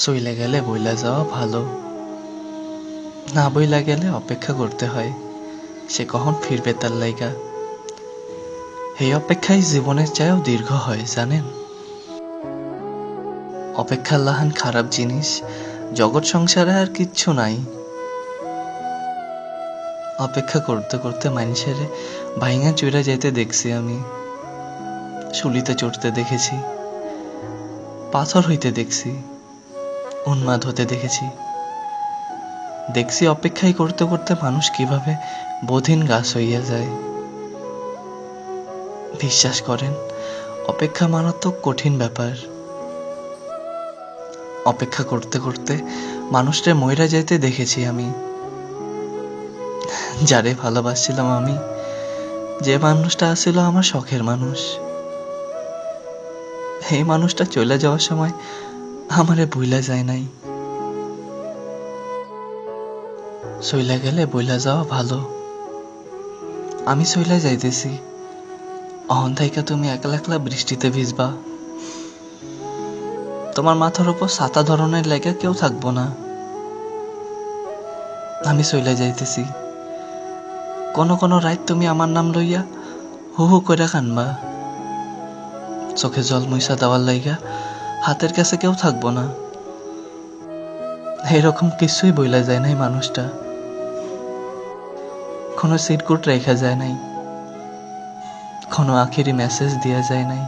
সইলে গেলে বইলা যাওয়া ভালো। না বইলা গেলে অপেক্ষা করতে হয়। সে কখন ফিরবে তার লাইগা? এই অপেক্ষাই জীবনের চাইও দীর্ঘ হয়, জানেন? অপেক্ষার লাহান খারাপ জিনিস, জগৎ সংসারে আর কিচ্ছু নাই। অপেক্ষা করতে করতে মানুষের ভাইঙা চুরা যেতে দেখছি আমি। শুলিতে চড়তে দেখেছি। পাথর হইতে দেখছি। উন্মাদ হতে দেখেছি। দেখছি অপেক্ষাই করতে করতে মানুষ কীভাবে বোধীন গাছ হইয়া যায়। বিশ্বাস করেন, অপেক্ষা মারাত্মক কঠিন ব্যাপার। অপেক্ষা করতে করতে মানুষটা ময়রা যাইতে দেখেছি আমি। যারে ভালোবাসছিলাম আমি, যে মানুষটা আসছিল আমার শখের মানুষ। এই মানুষটা চলে যাওয়ার সময় আমারে বইলা যায় নাই। সইলা গেলে বইলা যাওয়া ভালো। আমি সইলা যাইতেছি। অহন থাইকা তুমি একলা একলা বৃষ্টিতে ভিজবা। তোমার মাথার উপর সাতা ধরনের লেগে কেউ থাকব না। আমি সইলা যাইতেছি। কোনো কোনো রাত তুমি আমার নাম লইয়া হু হু কইরা কানবা। চোখে জল মইসা দেওয়ার লাইগা হাতের কাছে কেউ থাকব না। এরকম কিছুই বইলা যায় নাই মানুষটা। কোনো সিটকুট রেখা যায় নাই। কোনো আখেরি মেসেজ দেওয়া যায় নাই।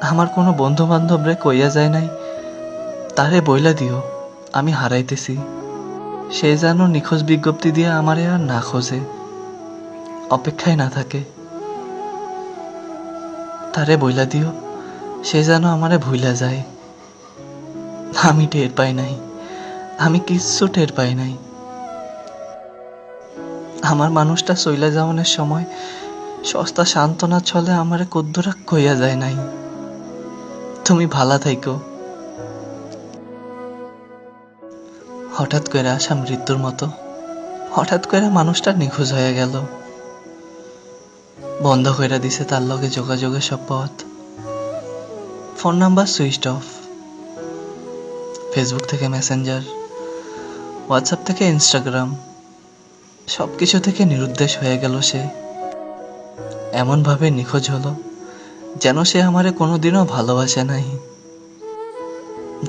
আমার কোনো বন্ধু বান্ধবরে কইয়া যায় নাই, তারে বইলা দিও, আমি হারাইতেছি। সে যেন নিখোঁজ বিজ্ঞপ্তি দিয়ে আমারে আর না খোঁজে, অপেক্ষায় না থাকে। তারে বইলা দিও। সে যেন আমারে ভুইলা যায়। আমি টের পাই নাই। আমি কিচ্ছু টের পাই নাই। আমার মানুষটা চইলা যাওয়ানোর সময় সস্তা সান্ত্বনা ছলে আমারে কদ্দুরা কইয়া যায় নাই। তুমি ভালা থাইকো। হঠাৎ করে আসা মৃত্যুর মতো। হঠাৎ করে মানুষটা নিখোঁজ হয়ে গেল। বন্ধ করে দিছে তার লগে যোগাযোগের সব পথ। Phone number switch off. Facebook থেকে মেসেঞ্জার হোয়াটসঅ্যাপ থেকে ইনস্টাগ্রাম সব কিছু থেকে নিরুদ্দেশ হয়ে গেল সে। এমনভাবে নিখোঁজ হলো, যেন সে আমারে কোনোদিনও ভালোবাসে নাই।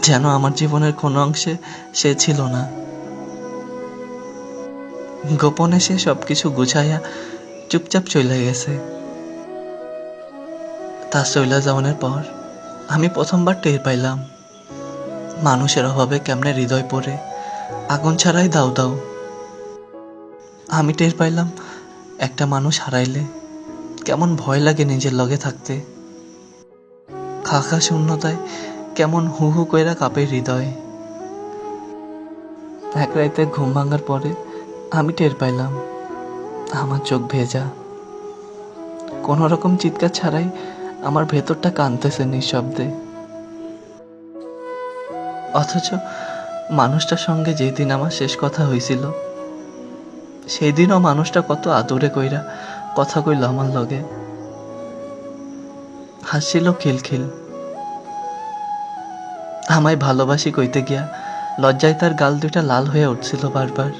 যেন আমার জীবনের কোনো অংশে সে ছিল না। গোপনে সে সব কিছু গুছাইয়া চুপচাপ চলে গেছে। তার চইলা যাওয়ানোর পর আমি প্রথমবার টের পাইলাম। মানুষের অভাবে কেমনে হৃদয় পড়ে, আগুন ছাড়াই দাও দাও। আমি টের পাইলাম, একটা মানুষ হারাইলে কেমন ভয় লাগে নিজের লগে থাকতে। খাখা শূন্যতায় কেমন হু হু কইরা কাঁপে হৃদয়। এক রাইতে ঘুম ভাঙার পরে আমি টের পাইলাম, আমার চোখ ভেজা। কোনো রকম চিৎকার ছাড়াই আমার ভেতরটা কাঁদতেছে নিঃশব্দে। অথচ মানুষটার সঙ্গে যেই দিন আমার শেষ কথা হয়েছিল সেই দিনও মানুষটা কত আদরে কইরা কথা কইল আমার লগে। হাসছিল খিলখিল। আমায় ভালোবাসি কইতে গিয়া লজ্জায় তার গাল দুইটা লাল হয়ে উঠছিল বারবার।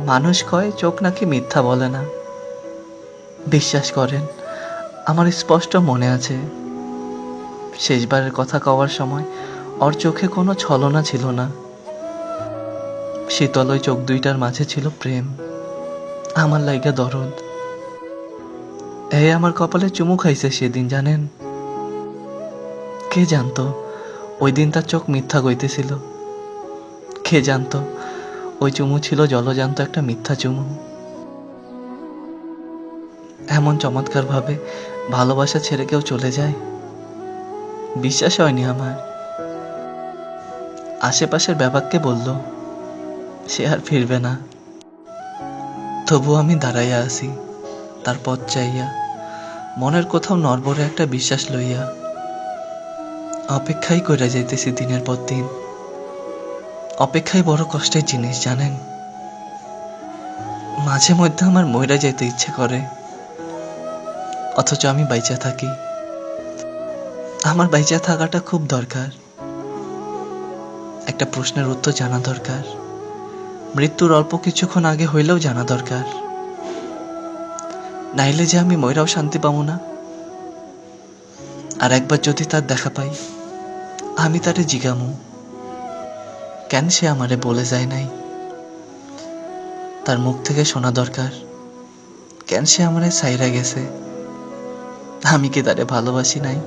মানুষ কয়, চোখ নাকি মিথ্যা বলে না। বিশ্বাস করেন আমার স্পষ্ট মনে আছে। শেষবারের কথা কওয়ার সময় ওর চোখে কোনো ছলনা ছিল না। শীতল ওই চোখ দুইটার মাঝে ছিল প্রেম। আমার লাইগা দরদ। এ আমার কপালে চুমু খাইছে সেদিন, জানেন? কে জানতো? ওই দিন তার চোখ মিথ্যা গইতেছিল কে জানতো? ওই চুমু ছিল জলজান্ত একটা মিথ্যা চুমু। এমন চমৎকার ভাবে ভালোবাসা ছেড়ে কেউ চলে যায়? বিশ্বাস হয়নি আমার। আশেপাশের ব্যাপারকে বলল, সে আর ফিরবে না। তবু আমি দাঁড়াইয়া আছি, তার পথ চাইয়া, মনের কোথাও নরবরে একটা বিশ্বাস লইয়া। অপেক্ষাই কইরা যাইতেছি দিনের পর দিন। অপেক্ষাই বড় কষ্টের জিনিস, জানেন? মাঝে মধ্যে আমার মইরা যেতে ইচ্ছে করে। অথচ আমি বাইচা থাকি। আমার বাইচা থাকাটা খুব দরকার। একটা প্রশ্নের উত্তর জানা দরকার। মৃত্যুর অল্প কিছুক্ষণ আগে হইলেও জানা দরকার। নাইলে যে আমি ময়রাও শান্তি পাবো না। আর একবার যদি তার দেখা পাই, আমি তারে জিগামু। কেন সে আমারে বলে যায় নাই? তার মুখ থেকে শোনা দরকার। কেন সে আমারে সাইরা গেছে? আমি কি তারে ভালোবাসি নাই?